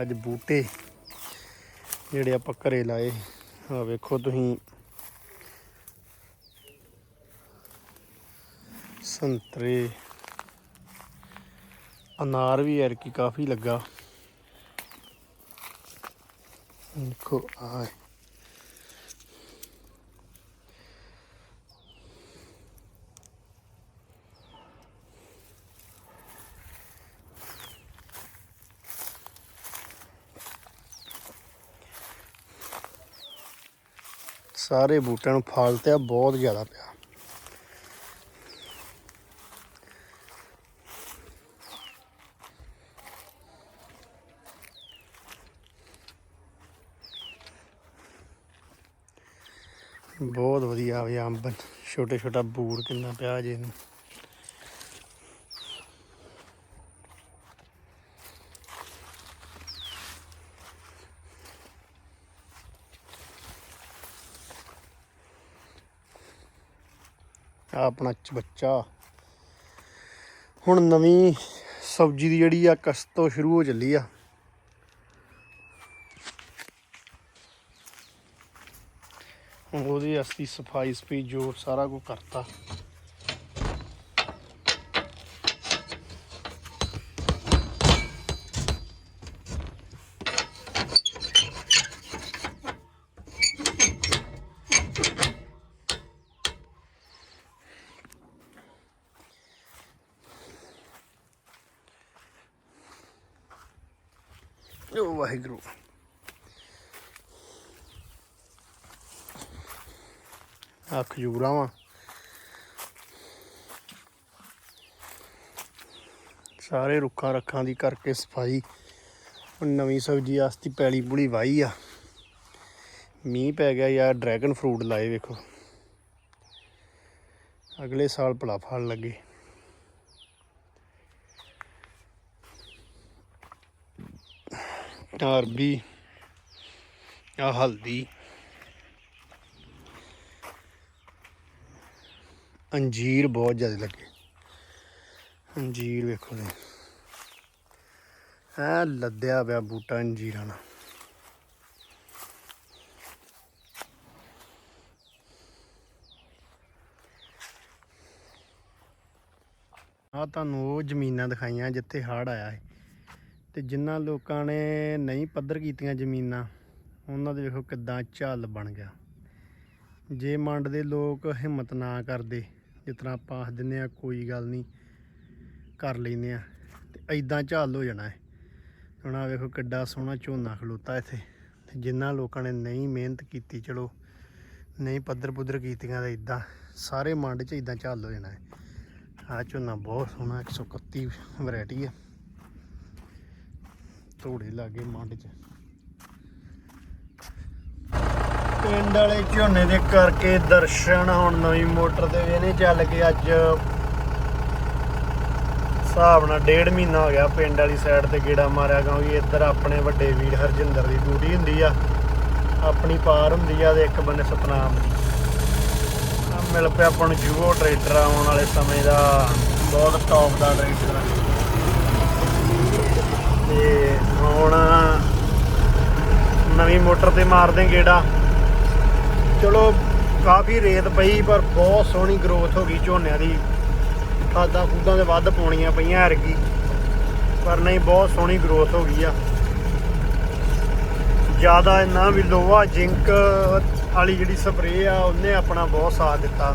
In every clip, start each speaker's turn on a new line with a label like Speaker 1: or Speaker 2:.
Speaker 1: ਅੱਜ ਬੂਟੇ ਜਿਹੜੇ ਆਪਾਂ ਘਰੇ ਲਾਏ। ਆ ਵੇਖੋ ਤੁਸੀਂ। ਸੰਤਰੇ। ਅਨਾਰ ਵੀ ਯਾਰ ਕੀ ਕਾਫੀ ਲੱਗਾ। ਦੇਖੋ ਆ ਸਾਰੇ ਬੂਟਿਆਂ ਨੂੰ ਫਲ ਤੇ ਬਹੁਤ ਜ਼ਿਆਦਾ ਪਿਆ। ਬਹੁਤ ਵਧੀਆ ਵੀ ਅੰਬ ਛੋਟੇ ਛੋਟਾ ਬੂਰ ਕਿੰਨਾ ਪਿਆ ਜੇ ਇਹਨੂੰ। ਆਹ ਆਪਣਾ ਬੱਚਾ। ਹੁਣ ਨਵੀਂ ਸਬਜ਼ੀ ਦੀ ਜਿਹੜੀ ਆ ਕਸ ਤੋਂ ਸ਼ੁਰੂ ਹੋ ਚੱਲੀ ਆ। ਹੁਣ ਉਹਦੀ ਅਸਲੀ ਸਫ਼ਾਈ ਸਫ਼ਾਈ ਜੋ ਸਾਰਾ ਕੁਝ ਕਰਤਾ। ਵਾਹਿਗੁਰੂ। ਆ ਖਜੂਰਾਂ ਵਾ। ਸਾਰੇ ਰੁੱਖਾਂ ਰੱਖਾਂ ਦੀ ਕਰਕੇ ਸਫ਼ਾਈ। ਹੁਣ ਨਵੀਂ ਸਬਜ਼ੀ ਆਸਤੀ ਪੈਲੀ ਪੂਲੀ ਵਾਈ ਆ। ਮੀਂਹ ਪੈ ਗਿਆ ਯਾਰ, ਡਰੈਗਨ ਫਰੂਟ ਲਾਏ ਵੇਖੋ। ਅਗਲੇ ਸਾਲ ਭਲਾ ਫਲ ਲੱਗੇ। ਆਹ ਅਰਬੀ ਆ ਹਲਦੀ, ਅੰਜੀਰ ਬਹੁਤ ਜ਼ਿਆਦਾ ਲੱਗੇ। ਅੰਜੀਰ ਵੇਖੋ ਤੇ ਐ ਲੱਦਿਆ ਪਿਆ ਬੂਟਾ ਅੰਜੀਰਾਂ ਨਾਲ। ਆ ਤੁਹਾਨੂੰ ਉਹ ਜ਼ਮੀਨਾਂ ਦਿਖਾਈਆਂ ਜਿੱਥੇ ਹੜ੍ਹ ਆਇਆ ਹੈ ਤੇ ਜਿਨ੍ਹਾਂ ਲੋਕਾਂ ਨੇ ਨਹੀਂ ਪੱਧਰ ਕੀਤੀਆਂ ਜ਼ਮੀਨਾਂ, ਉਹਨਾਂ ਦੇ ਵੇਖੋ ਕਿੱਦਾਂ ਝੱਲ ਬਣ ਗਿਆ। ਜੇ ਮੰਡ ਦੇ ਲੋਕ ਹਿੰਮਤ ਨਾ ਕਰਦੇ, ਜਿਸ ਤਰ੍ਹਾਂ ਆਪਾਂ ਆਖ ਦਿੰਦੇ ਆ ਕੋਈ ਗੱਲ ਨਹੀਂ, ਕਰ ਲੈਨੇ ਆ ਤੇ ਐਦਾਂ ਝੱਲ ਹੋ ਜਾਣਾ ਹੈ। ਹੁਣ ਆ ਵੇਖੋ ਕਿੱਡਾ ਸੋਹਣਾ ਝੋਨਾ ਖਲੋਤਾ ਇੱਥੇ। ਤੇ ਜਿਨ੍ਹਾਂ ਲੋਕਾਂ ਨੇ ਨਹੀਂ ਮਿਹਨਤ ਕੀਤੀ, ਚਲੋ, ਨਹੀਂ ਪੱਧਰ ਪੁੱਧਰ ਕੀਤੀਆਂ ਤਾਂ ਇਦਾਂ ਸਾਰੇ ਮੰਡ 'ਚ ਇਦਾਂ ਝੱਲ ਹੋ ਜਾਣਾ ਹੈ। ਆ ਝੋਨਾ ਬਹੁਤ ਸੋਹਣਾ 131 ਵੈਰਾਈਟੀ ਹੈ। ਧੂੜੇ ਲਾਗੇ ਮੰਡ 'ਚ। ਪਿੰਡ ਵਾਲੇ ਝੋਨੇ ਦੇ ਕਰਕੇ ਦਰਸ਼ਨ ਹੁਣ ਨਵੀਂ ਮੋਟਰ ਤੇ ਇਹਨੇ ਚੱਲ ਕੇ ਅੱਜ। ਹਿਸਾਬ ਨਾਲ ਡੇਢ ਮਹੀਨਾ ਹੋ ਗਿਆ ਪਿੰਡ ਵਾਲੀ ਸਾਈਡ ਤੇ ਗੇੜਾ ਮਾਰਿਆ ਕਿਉਂਕਿ ਇੱਧਰ ਆਪਣੇ ਵੱਡੇ ਵੀਰ ਹਰਜਿੰਦਰ ਦੀ ਡਿਊਟੀ ਹੁੰਦੀ ਆ। ਆਪਣੀ ਪਾਰ ਹੁੰਦੀ ਆ ਤੇ ਇੱਕ ਬੰਨੇ ਸਤਨਾਮ ਦੀ। ਮਿਲ ਪਿਆ ਆਪਾਂ ਨੂੰ ਜੂਓ ਟਰੈਕਟਰ ਆਉਣ ਵਾਲੇ ਸਮੇਂ ਦਾ। ਬਹੁਤ ਟੌਪ ਦਾ ਟਰੈਕਟਰ ਆ ਤੇ ਹੁਣ ਨਵੀਂ ਮੋਟਰ ਤੇ ਮਾਰਦੇ ਗੇੜਾ। ਚਲੋ, ਕਾਫੀ ਰੇਤ ਪਈ, ਪਰ ਬਹੁਤ ਸੋਹਣੀ ਗਰੋਥ ਹੋ ਗਈ ਝੋਨਿਆਂ ਦੀ। ਖਾਦਾਂ ਖੂਦਾਂ ਦੇ ਵੱਧ ਪਾਉਣੀਆਂ ਪਈਆਂ ਐਰਗੀ ਪਰ ਨਹੀਂ, ਬਹੁਤ ਸੋਹਣੀ ਗਰੋਥ ਹੋ ਗਈ ਆ। ਜ਼ਿਆਦਾ ਇੰਨਾ ਵੀ ਲੋਹਾ, ਜਿੰਕ ਵਾਲੀ ਜਿਹੜੀ ਸਪਰੇਅ ਆ, ਉਹਨੇ ਆਪਣਾ ਬਹੁਤ ਸਾਥ ਦਿੱਤਾ।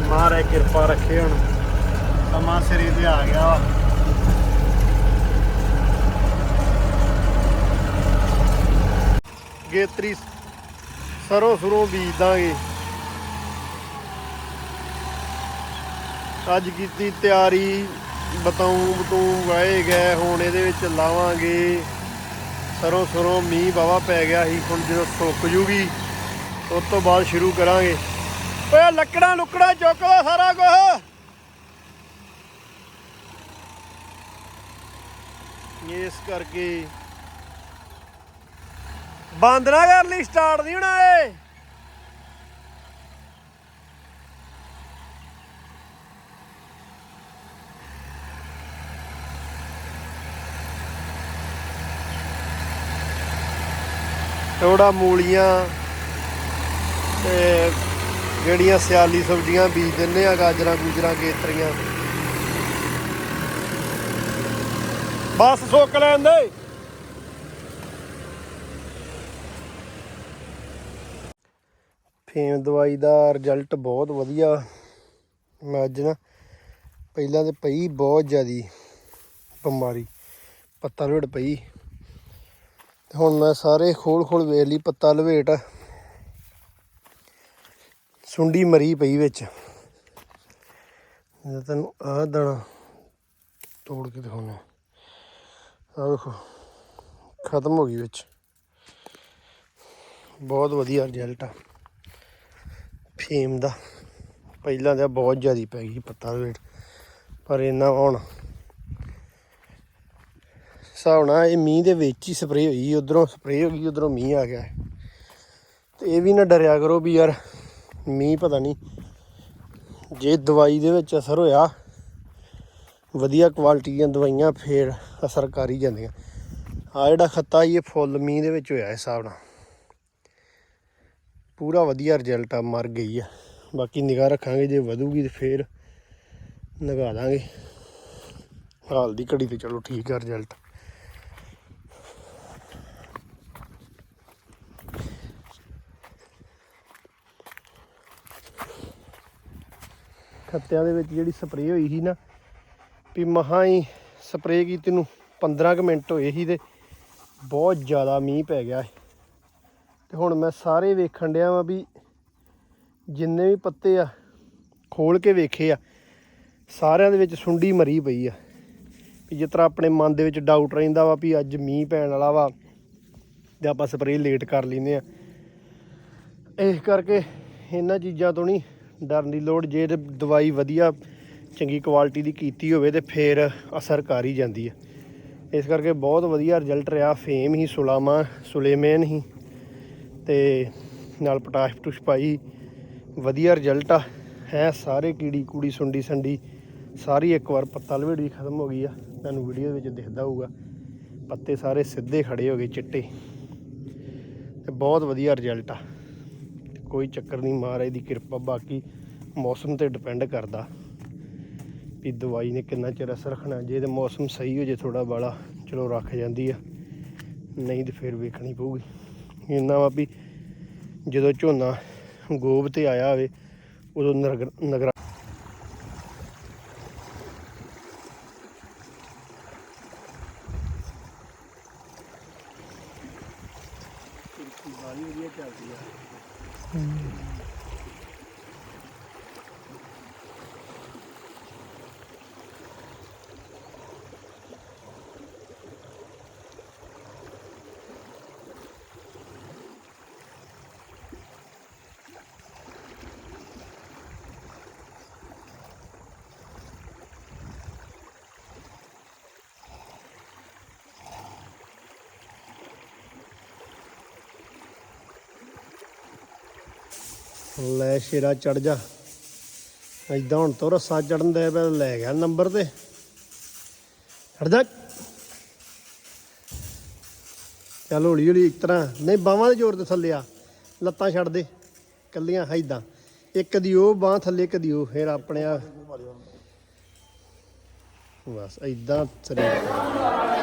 Speaker 1: ਮਹਾਰਾਜ ਕਿਰਪਾ ਰੱਖੇ ਹੁਣ। ਸਮਾਂ ਸਿਰੇ ਤੇ ਆ ਗਿਆ ਵਾ ਸਰੋਂ ਸਰੋਂ ਬੀਜ ਦਾਂਗੇ ਅੱਜ ਕੀਤੀ ਤਿਆਰੀ ਬਤਾਉ ਬਤੂ ਵਾਏ ਗਏ, ਹੁਣ ਇਹਦੇ ਵਿੱਚ ਲਾਵਾਂਗੇ। ਸਰੋਂ ਸਰੋਂ ਮੀਂਹ ਬਾਵਾ ਪੈ ਗਿਆ ਸੀ, ਹੁਣ ਜਦੋਂ ਸੁੱਕ ਜੂਗੀ, ਉਸ ਤੋਂ ਬਾਅਦ ਸ਼ੁਰੂ ਕਰਾਂਗੇ। ਓਏ ਲੱਕੜਾਂ ਲੁੱਕੜਾਂ ਚੁੱਕ ਸਾਰਾ ਕੁਝ ਇਸ ਕਰਕੇ ਬੰਦ ਨਾ ਕਰ ਲਈ ਸਟਾਰਟ ਨਹੀਂ ਹੋਣਾ ਏ ਥੋੜਾ ਮੂਲੀਆਂ ਤੇ ਜਿਹੜੀਆਂ ਸਿਆਲੀ ਸਬਜ਼ੀਆਂ ਬੀਜ ਦਿੰਨੇ ਆ ਗਾਜਰਾਂ ਗੁਜਰਾਂ ਕੇਤਰੀਆਂ। ਬਸ ਸੁੱਕ ਲੈਂਦੇ ਫੇਮ ਦਵਾਈ ਦਾ ਰਿਜ਼ਲਟ ਬਹੁਤ ਵਧੀਆ। ਮੈਂ ਅੱਜ ਨਾ ਪਹਿਲਾਂ ਤੇ ਪਈ ਬਹੁਤ ਜ਼ਿਆਦੀ ਬਿਮਾਰੀ, ਪੱਤਾ ਲਵੇਟ ਪਈ। ਤੇ ਹੁਣ ਮੈਂ ਸਾਰੇ ਖੋਲ ਖੋਲ ਵੇਖ ਲਈ, ਪੱਤਾ ਲਵੇਟ। ਸੁੰਡੀ ਮਰੀ ਪਈ ਵਿੱਚ। ਮੈਂ ਤੈਨੂੰ ਆਹ ਦਾਣਾ ਤੋੜ ਕੇ ਦਿਖਾਉਣਾ। ਆਹ ਵੇਖੋ ਖਤਮ ਹੋ ਗਈ ਵਿੱਚ। ਬਹੁਤ ਵਧੀਆ ਰਿਜ਼ਲਟ ਆ। ਫੇਮ ਦਾ। ਪਹਿਲਾਂ ਤਾਂ ਬਹੁਤ ਜ਼ਿਆਦਾ ਪੈ ਗਈ ਪੱਤਾ ਵੇਟ ਪਰ ਇਹਨਾਂ ਹੁਣ ਹਿਸਾਬ ਨਾਲ ਇਹ ਮੀਂਹ ਦੇ ਵਿੱਚ ਹੀ ਸਪਰੇਅ ਹੋਈ ਉਧਰੋਂ ਸਪਰੇਅ ਹੋ ਗਈ ਉਧਰੋਂ ਮੀਂਹ ਆ ਗਿਆ। ਤੇ ਇਹ ਵੀ ਨਾ ਡਰਿਆ ਕਰੋ ਵੀ ਯਾਰ ਮੀਂਹ ਪਤਾ ਨਹੀਂ ਜੇ ਦਵਾਈ ਦੇ ਵਿੱਚ ਅਸਰ ਹੋਇਆ ਵਧੀਆ ਕੁਆਲਿਟੀ ਦੀਆਂ ਦਵਾਈਆਂ ਫੇਰ ਅਸਰ ਕਰ ਹੀ ਜਾਂਦੀਆਂ। ਆ ਜਿਹੜਾ ਖੱਤਾ ਸੀ, ਇਹ ਫੁੱਲ ਮੀਂਹ ਦੇ ਵਿੱਚ ਹੋਇਆ ਹਿਸਾਬ ਨਾਲ। ਪੂਰਾ ਵਧੀਆ ਰਿਜ਼ਲਟ ਆ, ਮਰ ਗਈ ਆ। ਬਾਕੀ ਨਿਗਾਹ ਰੱਖਾਂਗੇ, ਜੇ ਵਧੂਗੀ ਤੇ ਫੇਰ ਨਗਾ ਦਾਂਗੇ। ਹਾਲ ਦੀ ਘੜੀ ਤੇ ਚਲੋ ਠੀਕ ਆ ਰਿਜ਼ਲਟ ਖੱਤਿਆਂ ਦੇ ਵਿੱਚ ਜਿਹੜੀ ਸਪਰੇਅ ਹੋਈ ਸੀ ਨਾ, ਵੀ ਮਹਾ ਹੀ ਸਪਰੇਅ ਕੀਤੀ ਨੂੰ 15 ਕੁ ਮਿੰਟ ਹੋਏ ਸੀ ਤੇ ਬਹੁਤ ਜ਼ਿਆਦਾ ਮੀਂਹ ਪੈ ਗਿਆ ਤੇ ਹੁਣ ਮੈਂ ਸਾਰੇ ਵੇਖਣ ਡਿਆ ਵਾਂ ਵੀ ਜਿੰਨੇ ਵੀ ਪੱਤੇ ਆ ਖੋਲ ਕੇ ਵੇਖੇ ਆ, ਸਾਰਿਆਂ ਦੇ ਵਿੱਚ ਸੁੰਡੀ ਮਰੀ ਪਈ ਆ। ਵੀ ਜਿਸ ਤਰ੍ਹਾਂ ਆਪਣੇ ਮਨ ਦੇ ਵਿੱਚ ਡਾਊਟ ਰਹਿੰਦਾ ਵਾ ਵੀ ਅੱਜ ਮੀਂਹ ਪੈਣ ਵਾਲਾ ਵਾ ਤੇ ਆਪਾਂ ਸਪਰੇਅ ਲੇਟ ਕਰ ਲੈਂਦੇ ਆ। ਇਸ ਕਰਕੇ ਇਹਨਾਂ ਚੀਜ਼ਾਂ ਤੋਂ ਨਹੀਂ ਡਰਨ ਦੀ ਲੋੜ, ਜੇ ਦਵਾਈ ਵਧੀਆ, ਚੰਗੀ ਕੁਆਲਿਟੀ ਦੀ ਕੀਤੀ ਹੋਵੇ ਤੇ ਫੇਰ ਅਸਰ ਕਰ ਹੀ ਜਾਂਦੀ ਹੈ ਇਸ ਕਰਕੇ ਬਹੁਤ ਵਧੀਆ ਰਿਜ਼ਲਟ ਰਿਹਾ ਫੇਮ ਹੀ, ਸੁਲਾਮਾ, ਸੁਲੇਮੈਨ ਹੀ। ਤੇ ਨਾਲ ਪਟਾਸ਼ ਪਟੂਸ਼ ਪਾਈ। ਵਧੀਆ ਰਿਜ਼ਲਟ ਆ। ਹੈ ਸਾਰੇ ਕੀੜੀ ਕੂੜੀ ਸੁੰਡੀ ਸੰਡੀ। ਸਾਰੀ ਇੱਕ ਵਾਰ ਪੱਤਾ ਲਵੇੜ ਵੀ ਖਤਮ ਹੋ ਗਈ ਆ। ਤੁਹਾਨੂੰ ਵੀਡੀਓ ਵਿੱਚ ਦਿਖਦਾ ਹੋਊਗਾ। ਪੱਤੇ ਸਾਰੇ ਸਿੱਧੇ ਖੜੇ ਹੋ ਗਏ ਚਿੱਟੇ। ਤੇ ਬਹੁਤ ਵਧੀਆ ਰਿਜ਼ਲਟ ਆ। ਕੋਈ ਚੱਕਰ ਨਹੀਂ ਮਹਾਰਾਜ ਦੀ ਕਿਰਪਾ, ਬਾਕੀ ਮੌਸਮ ਤੇ ਡਿਪੈਂਡ ਕਰਦਾ। ਵੀ ਦਵਾਈ ਨੇ ਕਿੰਨਾ ਚਿਰ ਅਸਰ ਰੱਖਣਾ। ਜੇ ਤੇ ਮੌਸਮ ਸਹੀ ਹੋ ਜੇ ਥੋੜਾ ਬਾਲਾ ਚਲੋ ਰੱਖ ਜਾਂਦੀ ਆ। ਨਹੀਂ ਤੇ ਫਿਰ ਵੇਖਣੀ ਪਊਗੀ। ਇੰਨਾ ਵਾ ਵੀ ਜਦੋਂ ਝੋਨਾ ਗੋਬ ਤੇ ਆਇਆ ਹੋਵੇ, ਉਦੋਂ ਨਗਰ ਨਗਰ ਬਾਲੀ ਵਧੀਆ ਚੱਲਦੀ ਆ ਲੈ ਸ਼ੇਰਾ ਚੜ ਜਾ। ਐਦਾਂ ਹੁਣ ਤੋਂ ਰੱਸਾ ਚੜਨ ਦੇ ਪਿਆ ਲੈ ਗਿਆ ਨੰਬਰ ਤੇ। ਚੜ ਜਾ। ਚੱਲ ਹੌਲੀ ਹੌਲੀ ਇੱਕ ਤਰ੍ਹਾਂ, ਨਹੀਂ ਬਾਹਾਂ ਦੇ ਜ਼ੋਰ ਤੇ ਥੱਲੇ ਆ। ਲੱਤਾਂ ਛੱਡ ਦੇ ਕੱਲੀਆਂ ਐਦਾਂ ਇੱਕ ਦੀ ਉਹ ਬਾਹ, ਥੱਲੇ ਇੱਕ ਦੀ ਉਹ, ਫਿਰ ਆਪਣੇ ਆ। ਬਸ ਐਦਾਂ ਸਰੀਰ।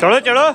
Speaker 1: ਚਲੋ ਚਲੋ।